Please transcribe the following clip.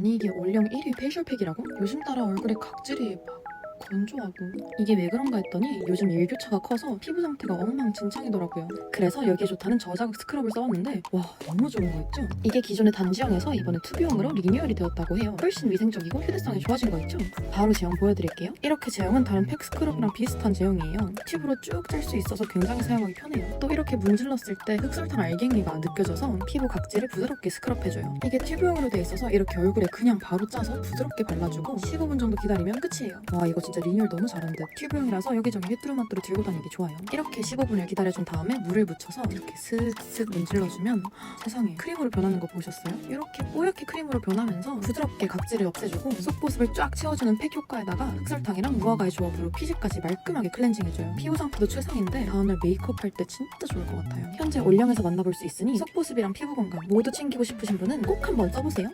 아니 이게 올영 1위 페이셜팩이라고? 요즘 따라 얼굴에 각질이 막 건조하고. 이게 왜 그런가 했더니 요즘 일교차가 커서 피부 상태가 엉망진창이더라고요. 그래서 여기에 좋다는 저자극 스크럽을 써봤는데 와 너무 좋은 거 있죠? 이게 기존의 단지형에서 이번에 투비용으로 리뉴얼이 되었다고 해요. 훨씬 위생적이고 휴대성이 좋아진 거 있죠? 바로 제형 보여드릴게요. 이렇게 제형은 다른 팩 스크럽이랑 비슷한 제형이에요. 튜브로 쭉 짤 수 있어서 굉장히 사용하기 편해요. 또 이렇게 문질렀을 때 흑설탕 알갱이가 느껴져서 피부 각질을 부드럽게 스크럽해줘요. 이게 튜브용으로 돼 있어서 이렇게 얼굴에 그냥 바로 짜서 부드럽게 발라주고 15분 정도 기다리면 끝이에요. 와 이거 진짜 리뉴얼 너무 잘한 듯 튜브용이라서 여기저기 휘뚜루마뚜루 들고 다니기 좋아요. 이렇게 15분을 기다려준 다음에 물을 묻혀서 이렇게 슥슥 문질러주면 세상에 크림으로 변하는 거 보셨어요? 이렇게 뽀얗게 크림으로 변하면서 부드럽게 각질을 없애주고 속보습을 쫙 채워주는 팩 효과에다가 흑설탕이랑 무화과의 조합으로 피지까지 말끔하게 클렌징해줘요. 피부 상태도 최상인데 다음날 메이크업 할 때 진짜 좋을 것 같아요. 현재 올영에서 만나볼 수 있으니 속보습이랑 피부 건강 모두 챙기고 싶으신 분은 꼭 한번 써보세요